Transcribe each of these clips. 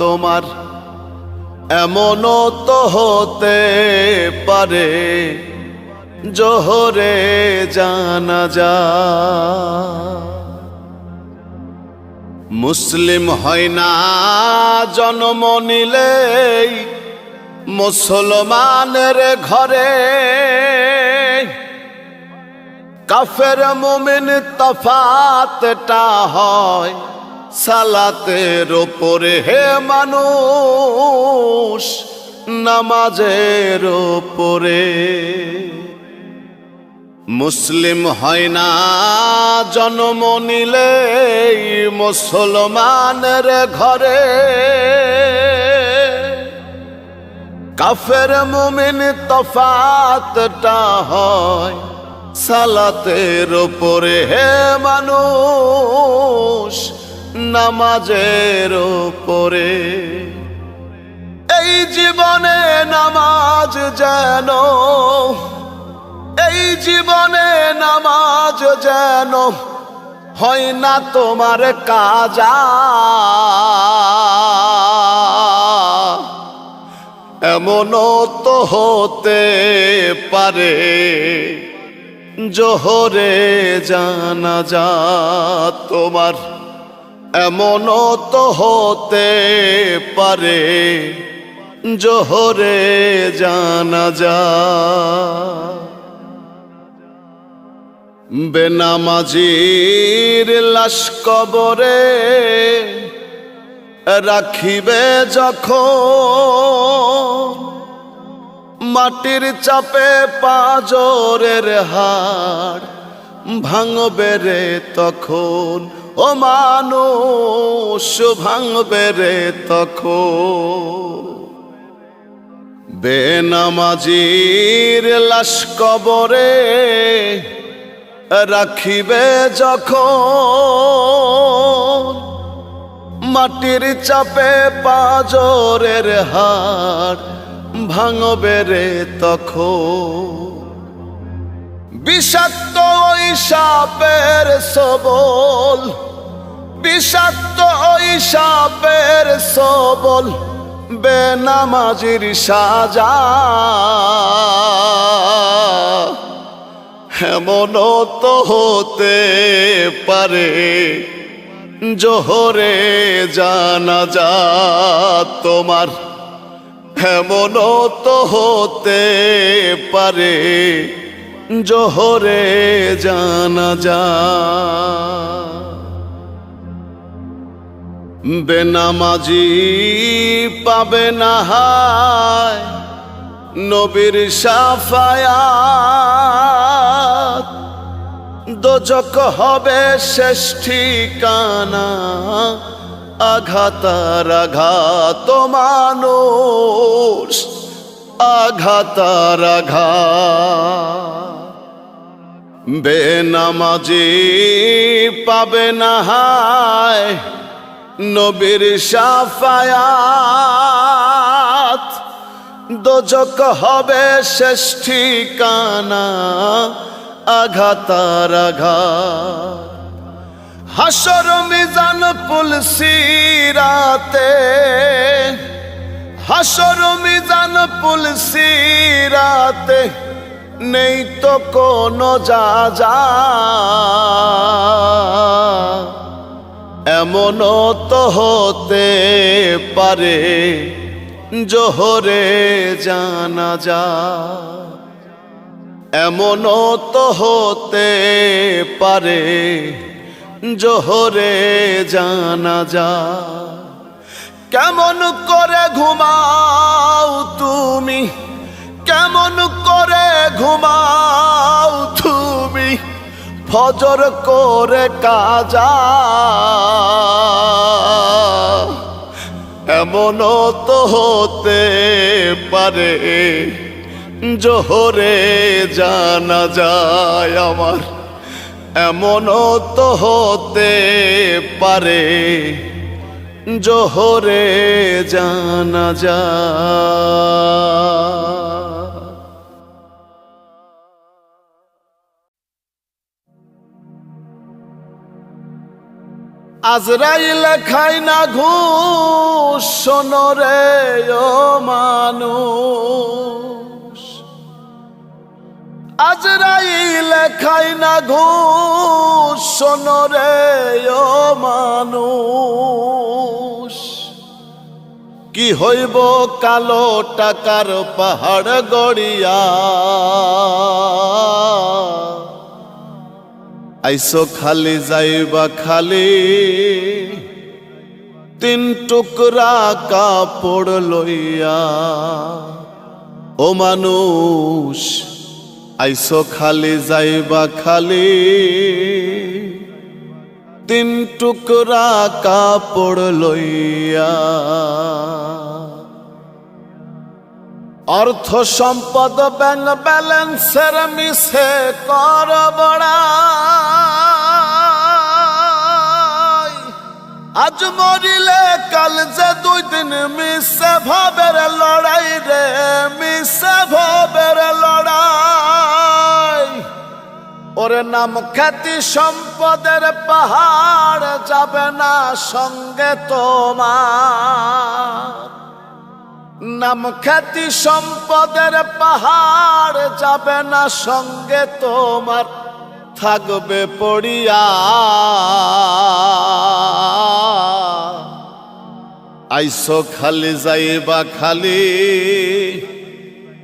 তোমার এমনও তো হতে পারে, জোহরে জানা যা মুসলিম হয় না জন্ম নিলেই মুসলমানের ঘরে। কাফের মুমিন তফাতটা হয় সালাতের ওপরে হে মানুষ, নামাজের ওপরে। মুসলিম হয় না জন্ম নিলেই মুসলমানের ঘরে। কাফের মুমিন তফাতটা হয় সালাতের ওপরে। হে মানুষ নামাজের ওপরে এই জীবনে নামাজ যেন, এই জীবনে নামাজ যেন হয় না তোমার কাজা। এমনও তো হতে পারে, জোহরে জানা যা তোমার এমনও তো হতে পারে, জোহরে জানা যা। বেনামাজির লাশ কবরে রাখিবে যখন, মাটির চাপে পাজরের হাড় ভাঙবে রে তখন, ও মানুষ, ভাঙবে রে তখন। বেনামাজির লাশ কবরে রাখিবে যখন, মাটির চাপে পাজরের হাড় ভাঙবে রে তখন। বিষাক্ত ওই সাপের সবল, বিষাক্ত ওই সাপের সবল, বেনামাজির সাজা। এমনও তো হতে পারে, জোহরে জানা যা তোমার। এমনও তো হতে পারে জোহরে জানা যা। বেনামাজি পাবে না হায় নবীর সাফায়াত। দোজক হবে শেষ ঠিকানা, আঘাতার আঘাত মানুষ, আঘাতার আঘাত। বেনামাজি পাবে না হায় নবীর সাফায়াত দোজক হবে শেষ ঠিকানা, আঘাতার আঘাত। হাসর মিজান পুলসিরাতে হাসর মিজান পুলসিরাতে নেই তো কোনো যা যা এমনও তো হতে পারে জোহরে জানা যা এমনও তো হতে পারে জোহরে জানা যা কেমন করে ঘুমাও তুমি? কেমন করে ঘুমাও তুমি? ফজর করে কাজা। এমনও তো হতে পারে, জোহরে জানা যায় আমার। এমনও তো হতে পারে, জোহরে জানা যায় আজরাইল খাই না ঘুষ শোনরে ও মানুষ। আজরাইল খাই না ঘুষ শোনরে ও মানুষ। কি হইব কালো টাকার পাহাড় গড়িয়া? আইসো খালি যাইবা খালি। তিন টুকরা কাপড় লইয়া, ও মানুষ, আইসো খালি যাইবা খালি। তিন টুকরা কাপড় লইয়া অর্থ সম্পদ ব্যাংক ব্যালেন্সের মিশে কর আজ মরিলে কাল যে দুই দিন মিশে ভাবের লড়াই রে, মিশে ভাবের লড়াই। ওরে নাম খ্যাতি সম্পদের পাহাড় যাবে না সঙ্গে তোমার। নাম খ্যাতি সম্পদের পাহাড় যাবে না সঙ্গে তোমার, থাকবে পড়িয়া। আইসো খালি যাইবা খালি,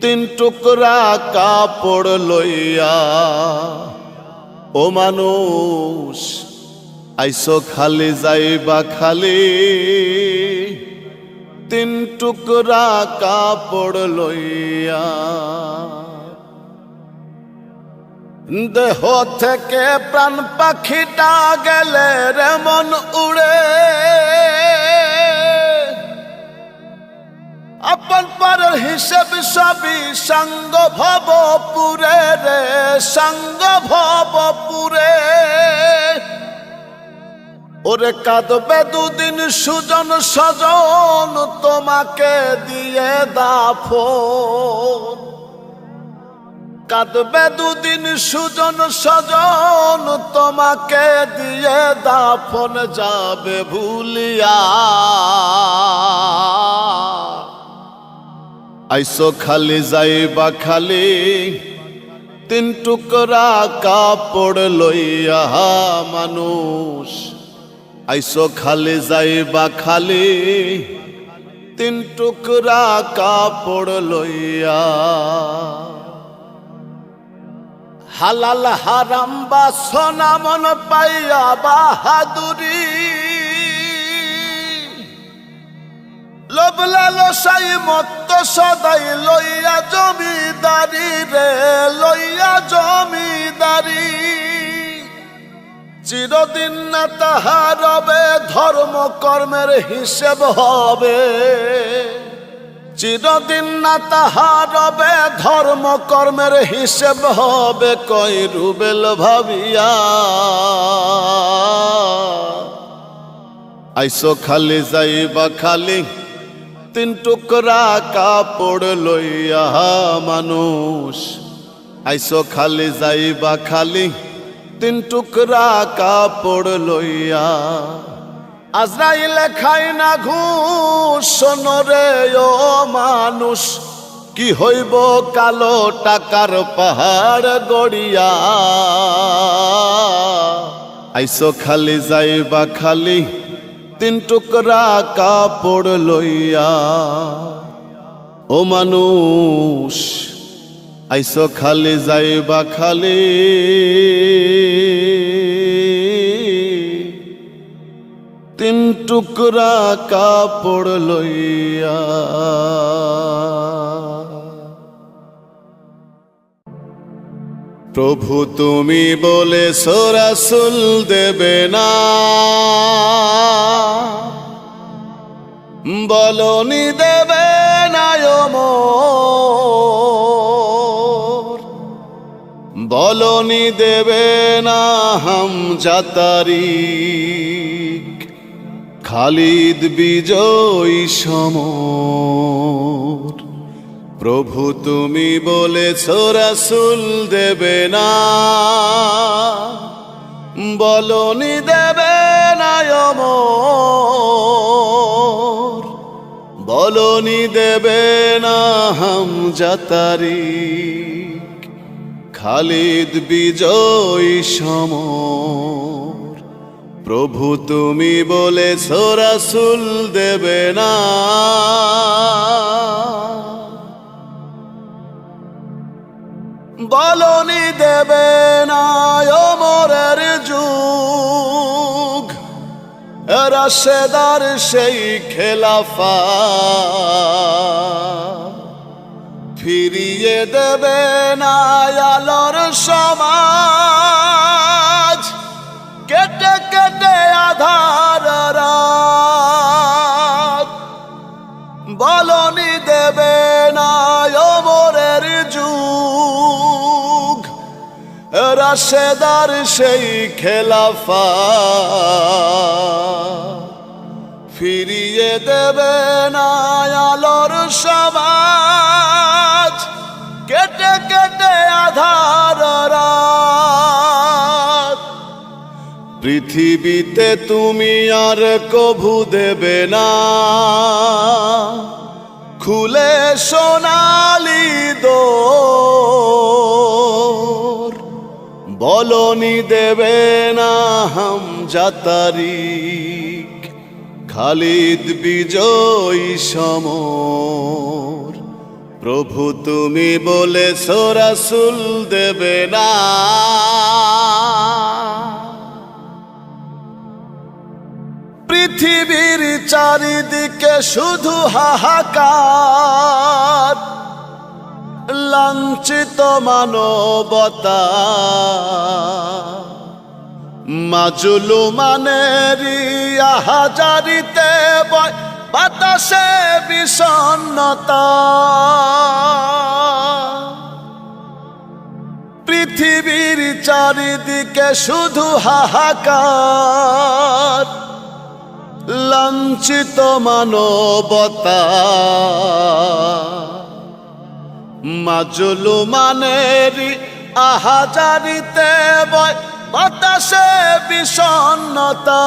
তিন টুকরা কাপড় লইয়া। ও মানুষ, আইসো খালি যাইবা খালি। তিন টুকরা কাপড় লইয়া দেহ থেকে প্রাণ পাখিটা গেলে রে মন উড়ে। আপন পর হিসেব সবই সঙ্গ ভব পুরে রে, সঙ্গ ভব পুরে ওরে কাঁদবে দুদিন সুজন সজন, তোমাকে দিয়ে দাফন। কাঁদবে দুদিন সুজন সজন, তোমাকে দিয়ে দাফন যাবে ভুলিয়া। আইসো খালি যাইবা খালি, তিন টুকরা কাপড় লইয়া মানুষ। আইসো খালি যাইবা খালি, তিন টুকরা কাপড় লইয়া। হালাল হারাম বা সোনা মন পাইয়া বাহাদুরি। লোভ লালসাই মত্ত সদাই লইয়া জমিদারি রে, লইয়া জমিদারি। চিরদিন না তাহার রবে ধর্ম কর্মের হিসেব হবে। চিরদিন না তাহার রবে ধর্ম কর্মের হিসেব হবে, কই রুবেল ভাবিয়া। আইসো খালি যাইবা খালি, তিন টুকরা কাপড় লইয়া মানুষ। আইসো খালি যাইবা খালি তিন টুকরা কাপড় লইয়া। আজরাইল খাই না ঘুষ শোনরে ও মানুষ, কি হইব কালো টাকার পাহাড় গড়িয়া। আইসো খালি যাইবা খালি তিন টুকরা কাপড় লইয়া। ও মানুষ আইসো খালি যাইবা খালি। তিন টুকরা কাপড় লইয়া। প্রভু তুমি বলে সোরাসুল দেবে না। বলনি দেবে বলনি দেবে না হাম জাতারি খালিদ বিজয়ী সমর। প্রভু তুমি বলেছ, রাসুল দেবে না। বলনি দেবে নায়মোর বলনি দেবে না হাম জাতারি খালিদ বিজয় সমর। প্রভু তুমি বলে রাসুল দেবে না। বলনি দেবে না অমরের যুগ। রাশেদার সেই খেলাফা। ফিরিয়ে দেবে না আলোর সমাজ। কেটে কেটে আধার বলনি দেবে না অমরের যুগ। রাশেদার সেই খেলাফা। ফিরিয়ে দেবে না আলোর সমাজ। পৃথিবীতে তুমি আর কভু দেবে না। খুলে সোনালি দোর, বলনি দেবে না হাম জাতারিক খালিদ বিজয়ী সমর। প্রভু তুমি বলে রাসুল দেবে না। পৃথিবীর চারিদিকে শুধু হাহাকার, লাঞ্ছিত মানবতা। মাজুলু মানেরি আহাজারিতে বয়, বাতাসে বিষণ্ণতা। পৃথিবীর চারিদিকে শুধু হাহাকার লাঞ্ছিত মানবতা। মাজুলু মানেরি আহাজারিতে বয়, বাতাসে বিষণ্ণতা।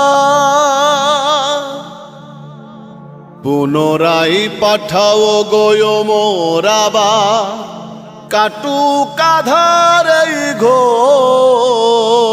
পুনরাই পাঠাও গয় মোরাবা কাটু কাধার ঘোর।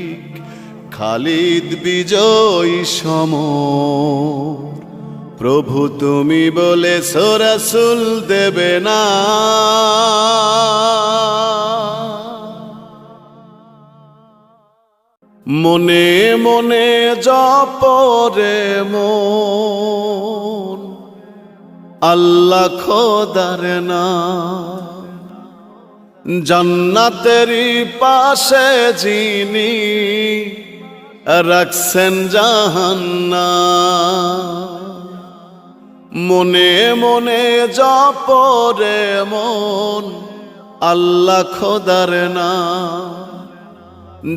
খালিদ বিজয় সম প্রভু তুমি বলে সরাসুল দেবে না। মনে মনে জপরে মন। আল্লাহ খোদার না জান্নাতেরই পাশে যিনি রাখছেন জাহান্না মনে মনে জপরে মন আল্লাহ খোদার না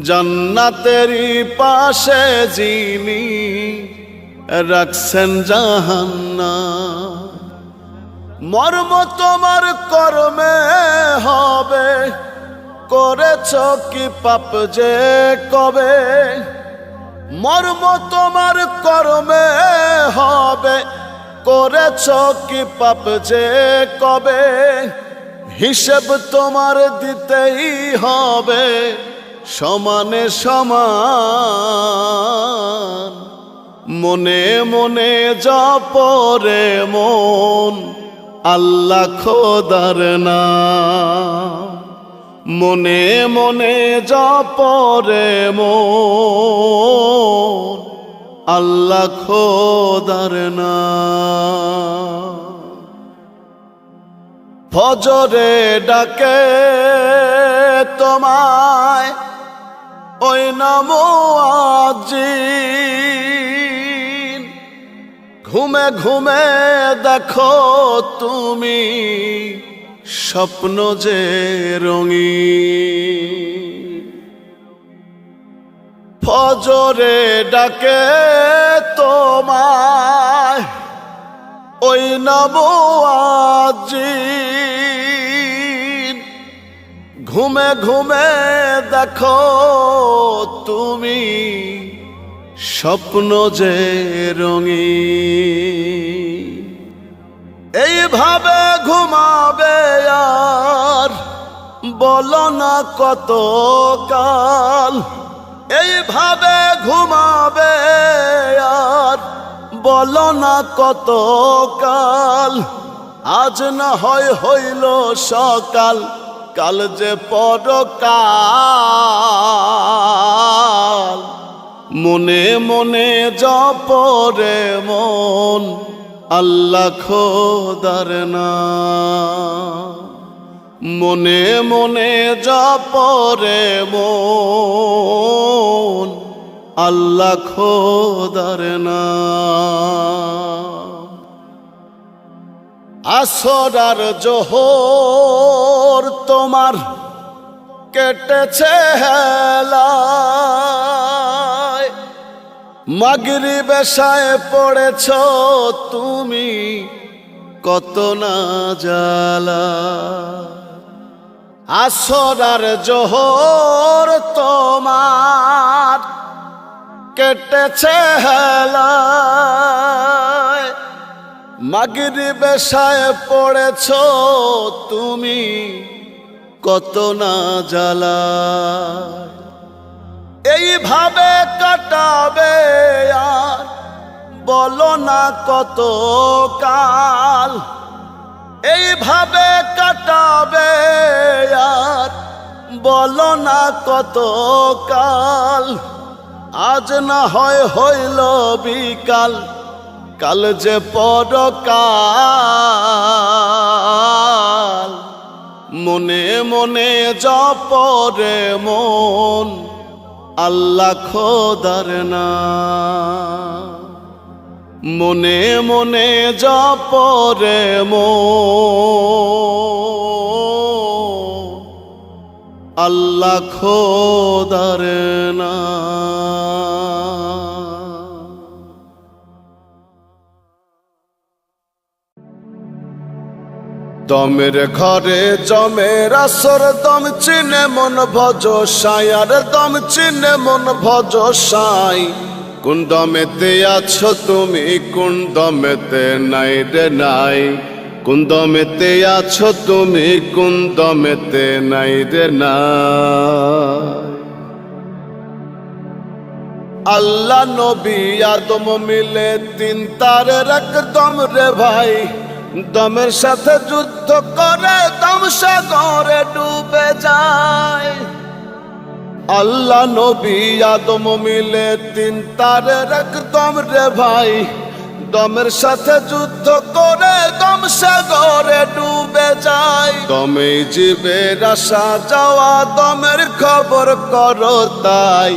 জান্নাতেরই পাশে যিনি রাখছেন জাহান্না মর্ম তোমার কর্মে হবে, করেছ কি পাপ যে কবে? মর্ম তোমার কর্মে হবে। করেছ কি পাপ যে কবে? হিসেব তোমার দিতেই হবে। সমানে সমান। মনে মনে জপরে মন, আল্লাহ খোদার নাম। মনে মনে জপরে মন আল্লাহ খোদার নাম। ফজরে ডাকে তোমায়, ওই নমো আজিন ঘুমে ঘুমে দেখো তুমি স্বপ্ন যে রঙি ফজরে ডাকে তোমায়, ওই আজিন ঘুমে ঘুমে দেখো তুমি স্বপ্ন যে রঙি এইভাবে ঘুমাবে আর বলো না কত কাল। এইভাবে ঘুমাবে আর বলো না কত কাল। আজ না হয় হইল সকাল, কাল যে পরকাল। মনে মনে জপরে মন আল্লাহ খোদার না। মনে মনে জপরে মন, আল্লাহ খোদার না। আসরার জোহর তোমার কেটেছে হেলায় মাগরি বেশায় পড়েছ তুমি কত না জ্বালা। আসরার জোহর তোমার কেটেছে হেলায়। মাগরি বেশায় পড়েছ তুমি কত না জ্বালা। এইভাবে কাটাবে আর বলো না কত কাল। এইভাবে কাটাবে আর বলো না কত কাল। আজ না হয় হইল বিকাল, কাল যে পরকাল। মনে মনে জপরে মন আল্লাহ খোদার না মনে মনে জপরে মো। আল্লাহ খোদার না দমের ঘরে জমের আসর দম চিনে মন ভজ সায়ার দম চিনে মন ভজ সাই। কোন দমেতে আছো তুমি, কোন দমেতে নাই রে নাই? কোন দমেতে আছো তুমি, কোন দমেতে নাই রে নাই? আল্লাহ নবী আদম মিলে তিন তারের একদম রে ভাই। দমের সাথে যুদ্ধ করে, দম সাগরে ডুবে যায়। আল্লাহ নবী আদম মিলে তিন তারের একদম রে ভাই। দমের সাথে যুদ্ধ করে, দম সাগরে ডুবে যায়। দমে জীবের আসা যাওয়া, দমের খবর করো তাই।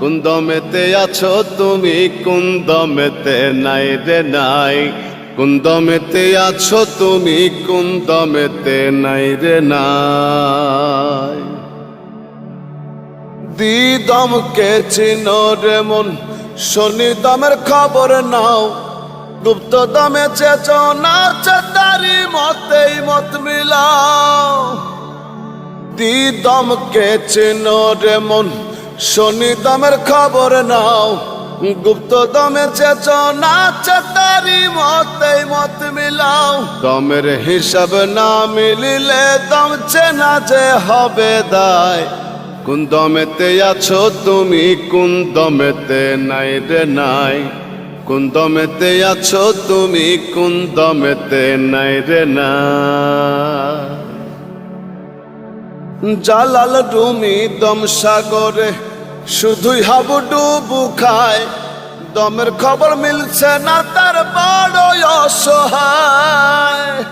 কোন দমেতে আছো তুমি, কোন দমেতে নাই রে নাই। কোন দমেতে আছো তুমি কোন দমেতে নাই রে নাই। দিদমকে চিনো রে মন, শনি দমের খবর নাও। গুপ্ত দমে চেচনা চেতারি মতেই মত মিলাও। দিদমকে চিনো রে মন, শনি দমের খবর নাও। গুপ্ত দমে চেচনা চেতারি মতেই মত মিলাও। দমের হিসাব না মিলিলে দম চেনা যে হবে দায়। কোন দমেতে আছো তুমি, কোন দমেতে নাই রে নাই। কোন দমেতে আছো তুমি, কোন দমেতে নাই রে না জালাল রুমি দম সাগরে শুধুই হাবুডুবু খায়। দমের খবর মিলছে না, তার বড় অসহায়।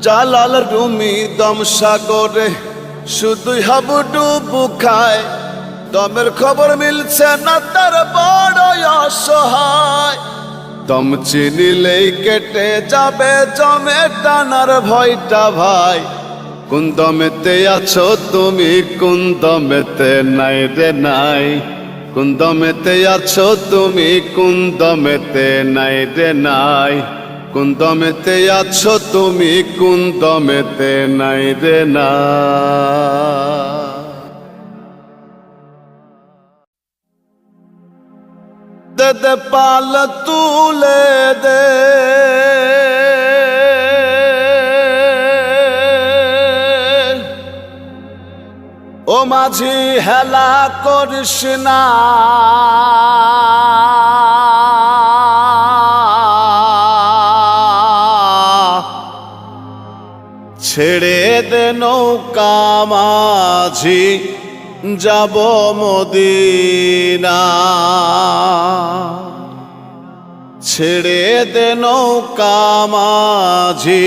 জালাল রুমি দম সাগরে শুধুই হাবুডুবু খায়। দমের খবর মিলছে না, তার বড় অসহায়। দম চিনিলেই কেটে যাবে, জমে টানার ভয়টা ভাই। কোন দমেতে আছো তুমি? কোন দমেতে নাই রে নাই? কোন দমেতে আছো তুমি? কোন দমেতে নাই রে নাই? কোন দমেতে আছো তুমি? কোন দমেতে নাই রে না দে পাল তুলে দে। মাঝি হেলা করিস না। ছেড়ে দে নৌকা মাঝি যাব মদিনা। ছেড়ে দে নৌকা মাঝি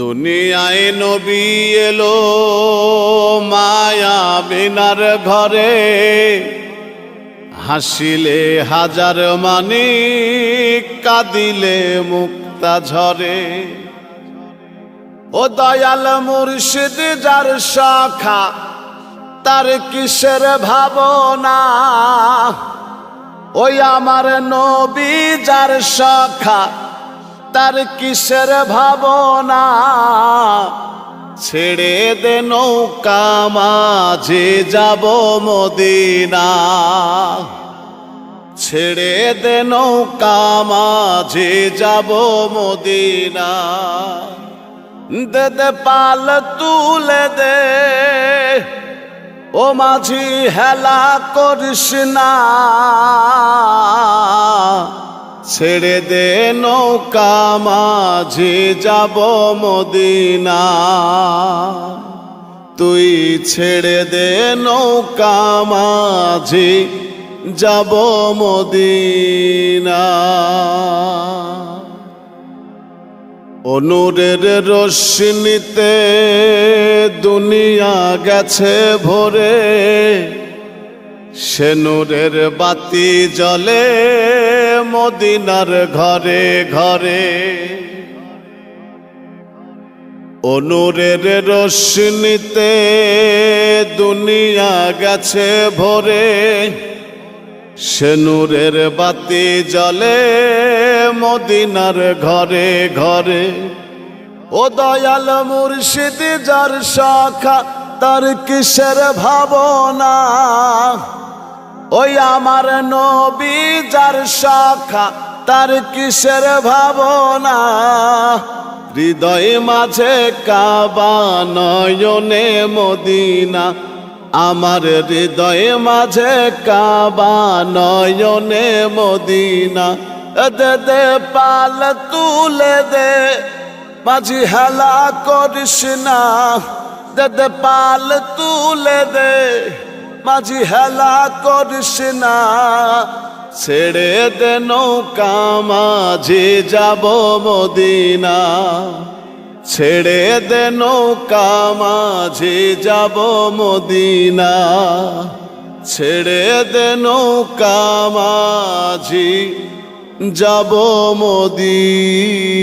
দুনিয়ায় নবী এলো মায়া বিনার ঘরে। হাসিলে হাজার মানে কাঁদিলে মুক্তা ঝরে। ও দয়াল মুর্শিদ, যার শাখা, তার কিসের ভাবনা? ওই আমার নবী, যার শাখা তার কিসের ভাবনা? ছেড়ে দে নৌকা, মাঝে যাব মদিনা। ছেড়ে দে নৌকা, মাঝে যাব মদিনা। দে দে পাল তুলে দে, ও মাঝি হেলা করিস না। ছেড়ে দে নৌকা, মাঝে যাব মদিনা। তুই ছেড়ে দে নৌকা, মাঝে যাব মদিনা। অনুরের রশ্মিতে দুনিয়া গেছে ভরে। সে নূরের বাতি জলে মদিনার ঘরে ঘরে। অনুরের রশ্মিতে দুনিয়া গেছে ভরে। সে নূরের বাতি জলে মদিনার ঘরে ঘরে। ও দয়াল মুর্শিদ যার শাখা তার কিসের ভাবনা? ওই আমার নবী যার শাখা, তার কিসের ভাবনা? হৃদয় মাঝে কাবা নয়নে মদিনা। আমার হৃদয় মাঝে কাবা নয়নে মদিনা। দে দে, পাল তুলে দে, মাঝি হেলা করিস না। দে দে, পাল তুলে দে। মাঝি হেলা করিস না, ছেড়ে দে নৌকা, মাঝি যাব মদিনা। ছেড়ে দে নৌকা, মাঝি যাব মদিনা। ছেড়ে দে নৌকা, মাঝি যাব মদিনা।